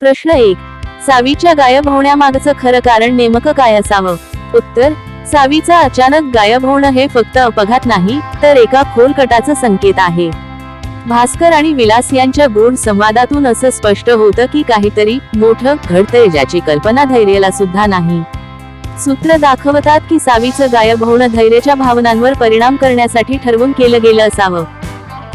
प्रश्न एक. सावीच्या गायब होण्यामागचं खरं कारण नेमकं काय असावं? उत्तर. सावीचा अचानक गायब होणं हे फक्त अपघात नाही तर एका खोल कटाचं संकेत आहे. भास्कर आणि विलास यांच्या गूढ संवादातून असं स्पष्ट होतं की काहीतरी मोठं घडतंय ज्याची कल्पना धैर्याला सुद्धा नाही. सूत्र दाखवतात की सावीचं गायब होणं धैर्याच्या भावनांवर परिणाम करण्यासाठी ठरवून केलं गेलं असावं.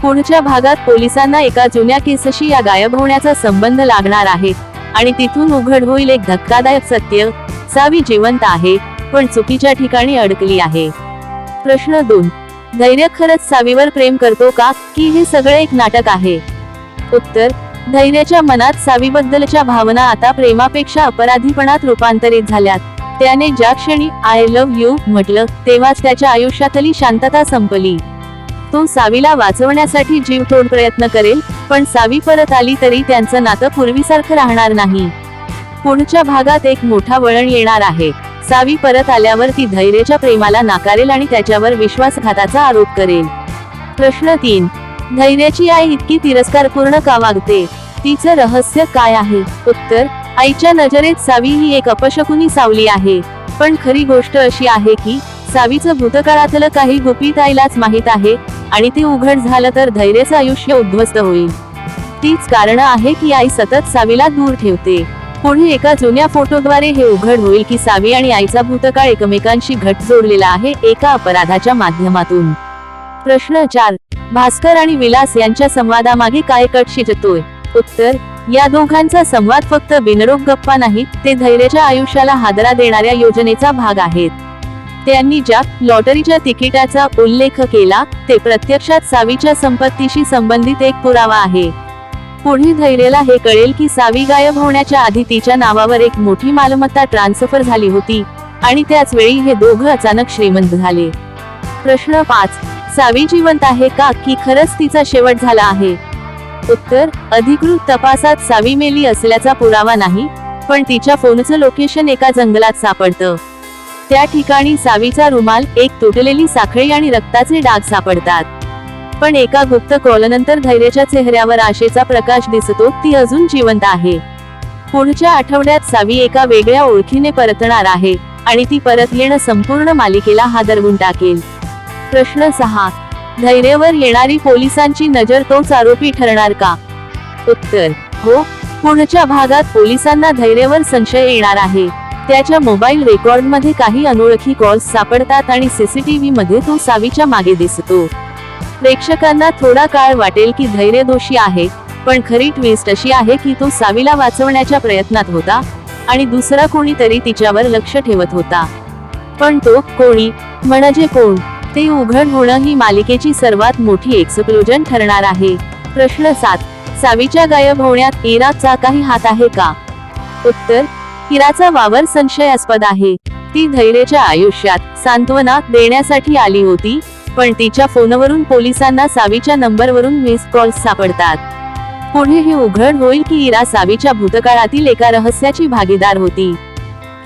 पुढच्या भागात पोलिसांना एका जुन्या केसशी या गायब होण्याचा संबंध लागणार आहे. आणि तिथून उघड होईल एक धक्कादायक सत्य. सावी जिवंत आहे पण चुकीच्या ठिकाणी अडकली आहे. प्रश्न दोन. धैर्य खरंच सावीवर प्रेम करतो का? की हे सगळं एक नाटक आहे? उत्तर. धैर्याच्या मनात सावीबद्दलच्या भावना आता प्रेमापेक्षा अपराधीपणात रूपांतरित झाल्यात. त्याने ज्या क्षणी आय लव्ह यू म्हटलं तेव्हाच त्याच्या आयुष्यातली शांतता संपली. तो सावीला वाचवण्यासाठी जीवतोड प्रयत्न करेल पण सावी परत आली तरी त्यांचं नातं पूर्वीसारखं राहणार नाही. पुढच्या भागात एक मोठा वळण येणार आहे. सावी परत आल्यावर ती धैर्याच्या प्रेमाला नाकारेल आणि त्याच्यावर विश्वासघाताचा आरोप करेल. प्रश्न तीन. धैर्याची आई इतकी तिरस्कारपूर्ण का वागते? तिचं रहस्य काय आहे? उत्तर. आईच्या नजरेत सावी ही एक अपशकुनी सावली आहे. पण खरी गोष्ट अशी आहे की सावीचं भूतकाळातलं काही गुपित आईलाच माहीत आहे आणि ते उघड झालं तर धैर्याचं आयुष्य उद्ध्वस्त होईल. तीच कारण आहे की आई सतत सावीला दूर ठेवते. पुढे एका जुन्या फोटोद्वारे हे उघड होईल की सावी आणि आईचा भूतकाळ एकमेकांशी घट जोडलेला आहे एका अपराधाच्या माध्यमातून. प्रश्न चार. भास्कर आणि विलास यांच्या संवादामागे काय कट शिजतोय? उत्तर. या दोघांचा संवाद फक्त बिनरोग गप्पा नाहीत ते धैर्याच्या आयुष्याला हादरा देणाऱ्या योजनेचा भाग आहेत. त्यांनी ज्या लॉटरीच्या तिकिटाचा उल्लेख केला ते प्रत्यक्षात सावीच्या संपत्तीशी संबंधित एक पुरावा आहे. पुढे धैर्याला हे कळेल की सावी गायब होण्याच्या आधी तिच्या नावावर एक मोठी मालमत्ता ट्रान्सफर झाली होती आणि त्याच वेळी हे दोघं अचानक श्रीमंत झाले. प्रश्न पाच. सावी जिवंत आहे का की खरंच तिचा शेवट झाला आहे? उत्तर. अधिकृत तपासात सावी मेली असल्याचा पुरावा नाही पण तिच्या फोनचं लोकेशन एका जंगलात सापडतं. त्या ठिकाणी सावीचा रुमाल एक तुटलेली साखळी आणि रक्ताचे डाग सापडतात. पण एका गुप्त कॉलनंतर धैर्याच्या चेहऱ्यावर आशेचा प्रकाश दिसतो ती अजून जिवंत आहे. पुढच्या आठवड्यात सावी एका वेगळ्या ओळखीने परतणार आहे आणि ती परत येणं संपूर्ण मालिकेला हादरवून टाकेल. प्रश्न सहा. धैर्यवर येणारी पोलिसांची नजर तोच आरोपी ठरणार का? उत्तर. हो पुढच्या भागात पोलिसांना धैर्यवर संशय येणार आहे. त्याच्या मोबाईल रेकॉर्डमध्ये काही अनोळखी कॉल्स सापडतात आणि सीसीटीव्ही मध्ये तो सावीच्या मागे दिसतो. प्रेक्षकांना थोडा काळ वाटेल की धैर्य दोषी आहे पण खरी ट्विस्ट अशी आहे की तो सावीला वाचवण्याच्या प्रयत्नात होता आणि दुसरा कोणीतरी तिच्यावर लक्ष ठेवत होता. पण तो कोणी म्हणजे कोण ते उघड होणं ही मालिकेची सर्वात मोठी एक्सप्लोजन ठरणार आहे. प्रश्न सात सावीच्या गायब होण्यात इराचा काही हात आहे का? उत्तर इराचा वावर संशयास्पद आहे. ती धैर्याच्या आयुष्यात सांत्वना देण्यासाठी आली होती पण तिच्या फोनवरून पोलिसांना सावीच्या नंबरवरून मिस कॉल्स सापडतात. पुढे हे उघड होईल की इरा सावीच्या भूतकाळातील एका रहस्याची भागीदार होती.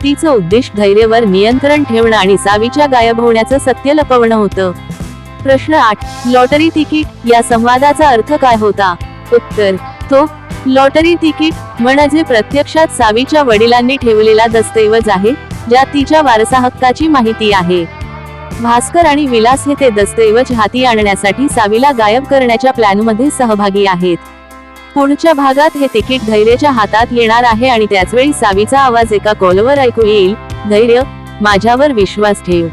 तिचं उद्देश धैर्यवर नियंत्रण ठेवणं आणि सावीच्या गायब होण्याचं सत्य लपवणं होतं. प्रश्न आठ लॉटरी तिकीट या संवादाचा अर्थ काय होता? उत्तर तो लॉटरी तिकीट म्हणजे प्रत्यक्षात सावीच्या वडिलांनी ठेवलेला दस्तऐवज आहे ज्यात तिच्या वारसा हक्काची माहिती आहे. भास्कर आणि विलास हे ते दस्तऐवज हाती आणण्यासाठी सावीला गायब करण्याच्या प्लॅनमध्ये सहभागी आहेत. पुढच्या भागात हे तिकीट धैर्याच्या हातात येणार आहे आणि त्याचवेळी सावीचा आवाज एका कॉलवर ऐकू येईल धैर्य माझ्यावर विश्वास ठेव.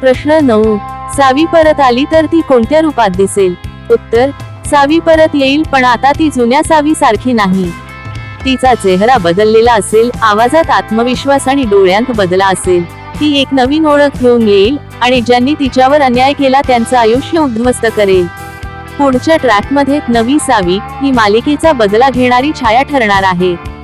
प्रश्न नऊ. सावी परत आली तर ती कोणत्या रूपात दिसेल? उत्तर सावी परत येईल पण आता ती जुन्या सावी सारखी नाही. तिचा चेहरा बदललेला असेल आवाजात आत्मविश्वास आणि डोळ्यांत बदला असेल. ती एक नवीन ओळख घेऊन येईल आणि ज्यांनी तिच्यावर अन्याय केला त्यांचं आयुष्य उद्ध्वस्त करेल. पुढच्या ट्रॅकमध्ये नवी सावी ही मालिकेचा बदला घेणारी छाया ठरणार आहे.